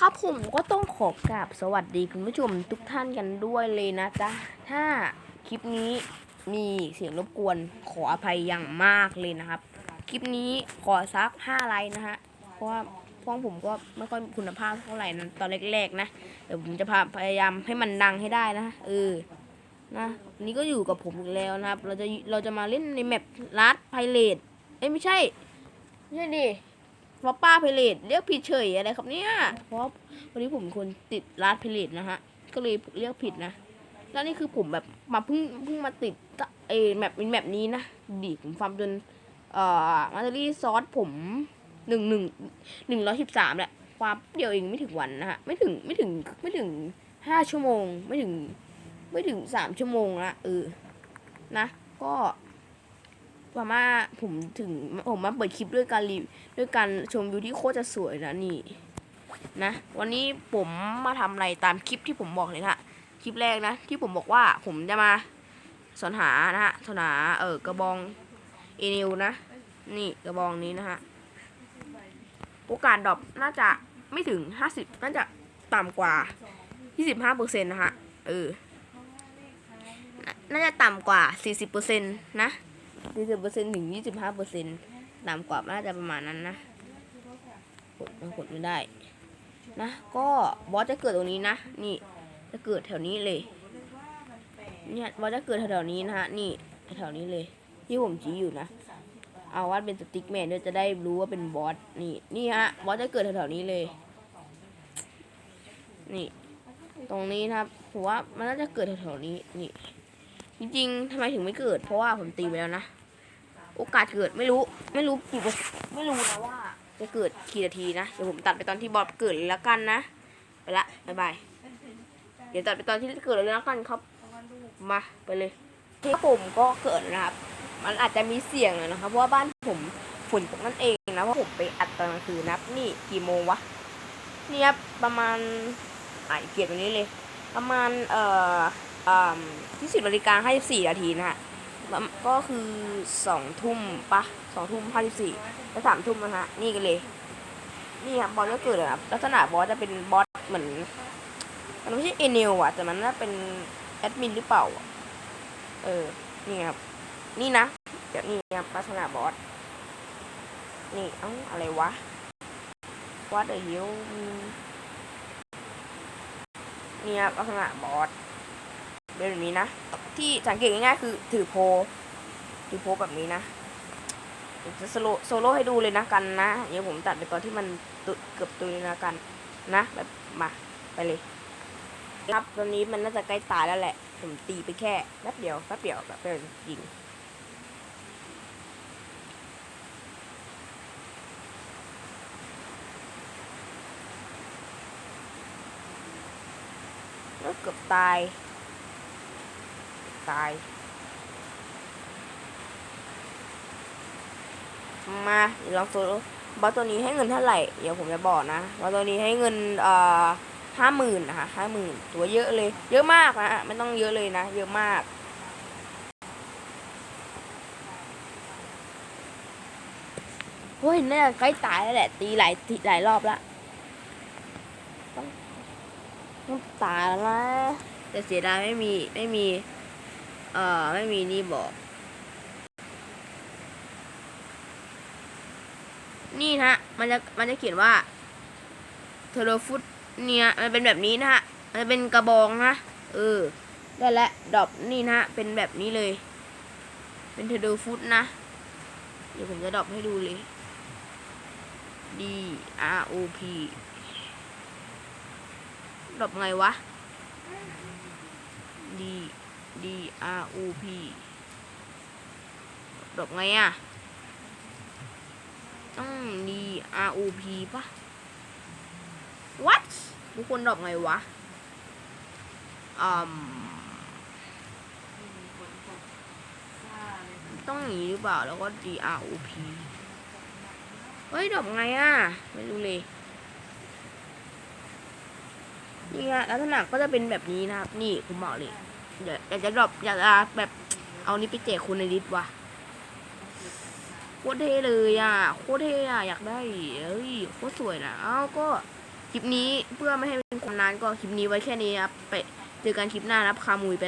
ครับผมก็ต้องขอกราบสวัสดีคุณผู้ชมทุกท่านกันด้วยเลยนะจ๊ะ ถ้าคลิปนี้มีเสียงรบกวนขออภัยอย่างมากเลยนะครับ คลิปนี้ขอซัก5ไลค์นะฮะ เพราะว่าพ้องผมก็ไม่ค่อยคุณภาพเท่าไหร่นะตอนแรกๆนะ เดี๋ยวผมจะพพยายามให้มันดังให้ได้นะเออนะนนี้ก็อยู่กับผมอีกแล้วนะครับ เราจะเราจะมาเล่นในแมปลัดไพเรตเอ้ยไม่ใช่ไม่ใช่ดิ ว่าป้าเพลดเรียกผิดเฉยอะไรครับเนี่ยเพราะวันนี้ผมคนติดร้านเพลดนะฮะ ก็เลยเรียกผิดนะ แล้วนี่คือผมแบบมาเพิ่งเพิ่งมาติดเออแมปเป็นแมปนี้นะ ดีผมฟาร์มจนเอ่อมาตอรี่ซอสผมหนึ่งหนึ่งหนึ่งร้อยสิบสามแหละความเดียวเองไม่ถึงวันนะฮะ ไม่ถึงไม่ถึงไม่ถึงห้าชั่วโมง ไม่ถึง ไม่ถึงสามชั่วโมงละเออ นะ ก็ ประมาผมถึงผมมาเปิดคลิปด้วยการรีด้วยการชมวิวที่โคตรจะสวยนะนี่นะ วันนี้ผมมาทำอะไรตามคลิปที่ผมบอกเลยนะคลิปแรกนะ ที่ผมบอกว่าผมจะมาสอนหานะฮะสอนหาเออกระบองเอนิวนะ นี่กระบองนี้นะฮะโอกาสดรอปน่าจะไม่ถึงห้าสิบน่าจะต่ำกว่ายี่สิบห้าเปอร์เซ็นต์นะฮะเออน่าน่าจะต่ำกว่าสี่สิบเปอร์เซ็นต์นะ สี่สิบเปอร์เซ็นต์ถึงยี่สิบห้าเปอร์เซ็นต์ต่ำกว่าน่าจะประมาณนั้นนะกดมันกดไม่ได้ นะ ก็บอสจะเกิดตรงนี้นะ นี่จะเกิดแถวนี้เลย เนี่ยบอสจะเกิดแถวๆนี้นะฮะ นี่แถวนี้เลย ที่ผมชี้อยู่นะ เอาวัดเป็นสติ๊กแมนด้วยจะได้รู้ว่าเป็นบอส นี่ นี่ฮะ บอสจะเกิดแถวๆนี้เลย นี่ ตรงนี้นะครับ ผมว่ามันน่าจะเกิดแถวๆนี้ นี่ จริงๆทำไมถึงไม่เกิด เพราะว่าผมตีไปแล้วนะ โอกาสเกิดไม่รู้ไม่รู้กี่ไม่รู้นะว่า จะเกิดกี่นาทีนะเดี๋ยวผมตัดไปตอนที่บอสเกิดเลยละกันนะไปละบายบายเดี๋ยวตัดไปตอนที่เกิดเลยละกันครับมาไปเลยที่ผมก็เกิดนะครับ มันอาจจะมีเสียงหน่อยนะครับเพราะว่าบ้านผมฝนตกนั่นเองนะเพราะผมไปอัดตอนกลางคืนนะครับนี่กี่โมงวะนี่ครับประมาณอ่าเกียรติวันนี้เลย ประมาณเอ่ออ่าที่สิบนาฬิกาห้าสิบสี่นาทีนะฮะ ก็คือสองทุ่มปะสองทุ่มห้าสิบสี่แล้วสามทุ่มนะฮะ นี่กันเลย นี่ครับบอสก็เกิดครับลักษณะบอสจะเป็นบอสเหมือนมันไม่ใช่เอเนลอะแต่มันน่าเป็นแอดมินหรือเปล่า เออ นี่ครับ นี่นะเดี๋ยวนี่ครับลักษณะบอส นี่เอ้าอะไรวะวัดเดอฮิวนี่ครับลักษณะบอสเป็นแบบนี้นะ ที่สังเกตง่ายๆคือถือโพลถือโพลแบบนี้นะจะโซโลโซโล่ให้ดูเลยนะกันนะเดี๋ยวผมตัดไปตอนที่มันเกือบตุยนะกันนะแบบมาไปเลย ครับตอนนี้มันน่าจะใกล้ตายแล้วแหละ ผมตีไปแค่แป๊บเดียวแป๊บเดียวแบบเป็นยิงแล้วเกือบตาย ตาย มาลองโซโลบอสตัวนี้ให้เงินเท่าไหร่ เดี๋ยวผมจะบอกนะบอสตัวนี้ให้เงินเอ่อห้าหมื่นนะคะห้าหมื่นตัวเยอะเลย เยอะมากนะไม่ต้องเยอะเลยนะ เยอะมากเฮ้ยเนี่ยใกล้ตายแล้วแหละ ตีหลายตีหลายรอบละต้องต้องตายแล้วนะแต่เสียดายไม่มีไม่มี เอ่อไม่มีนี่บอก นี่นะฮะมันจะมันจะเขียนว่าเทโลฟุตเนี่ยมันเป็นแบบนี้นะฮะมันจะเป็นกระบองนะเออได้แล้วดรอปนี่นะเป็นแบบนี้เลย เป็นเทโลฟุตนะ เดี๋ยวผมจะดรอปให้ดูเลย D R O P ดรอปไงวะ D D R O P ดอปไงอะ ต้อง D R O P ปะ what ทุกคนดอปไงวะอืมต้องอย่างนี้หรือเปล่า แล้วก็ D R O P เฮ้ยดอปไงอะ ไม่รู้เลยนี่ฮะลักษณะก็จะเป็นแบบนี้นะครับ นี่ผมบอกเลย เดี๋ยวอยากจะดรอปอยากจะแบบเอานี้ไปแจกคุณในดิสว่ะโคตรเท่เลยอะโคตรเท่อะอยากได้เอ้ยโคตรสวยนะเอ้าก็คลิปนี้เพื่อไม่ให้เป็นความนานก็คลิปนี้ไว้แค่นี้ครับไปเจอกันคลิปหน้านะครับคามุยไป